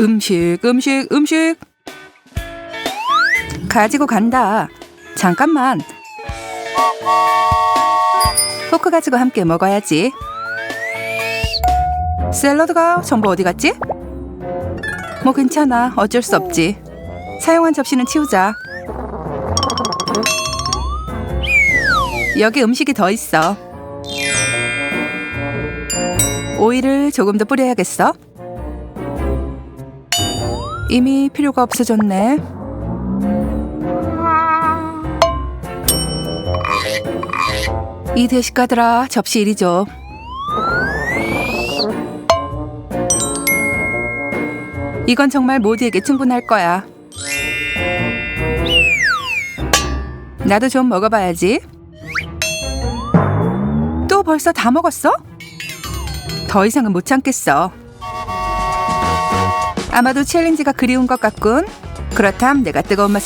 음식, 음식, 음식. 가지고 간다. 잠깐만. 포크 가지고 함께 먹어야지. 샐러드가 전부 어디 갔지? 뭐 괜찮아. 어쩔 수 없지. 사용한 접시는 치우자. 여기 음식이 더 있어. 오일을 조금 더 뿌려야겠어. 이미 필요가 없어졌네. 이 대식가들아 접시 이리 줘. 이건 정말 모두에게 충분할 거야. 나도 좀 먹어봐야지. 또 벌써 다 먹었어? 더 이상은 못 참겠어. 아마도 챌린지가 그리운 것 같군. 그렇담 내가 뜨거운 맛을